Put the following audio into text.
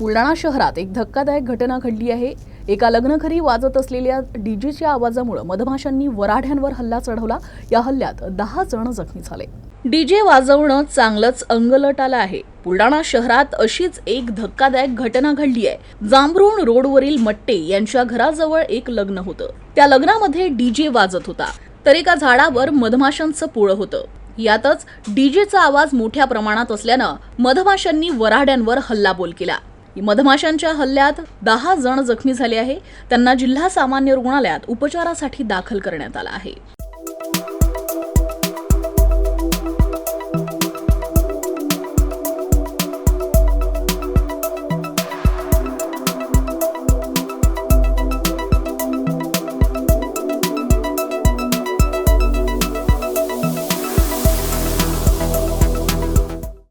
बुलढाणा शहरात एक धक्कादायक घटना घडली आहे. एका लग्नघरी वाजत असलेल्या डीजेच्या आवाजामुळे मधमाशांनी वराढ्यांवर हल्ला चढवला. या हल्ल्यात दहा जण जखमी झाले. डीजे वाजवणं चांगलंच अंगलट आलं आहे. बुलढाणा शहरात अशीच एक धक्कादायक घटना घडली आहे. जांभरुण रोडवरील मट्टे यांच्या घराजवळ एक लग्न होतं. त्या लग्नामध्ये डीजे वाजत होता. तर एका झाडावर मधमाशांचं पोळं होतं. यातच डीजेचा आवाज मोठ्या प्रमाणात असल्यानं मधमाशांनी वराड्यांवर हल्लाबोल केला. मधमाशांच्या हल्ल्यात दहा जण जखमी झाले आहे. त्यांना जिल्हा सामान्य रुग्णालयात उपचारासाठी दाखल करण्यात आलं आहे.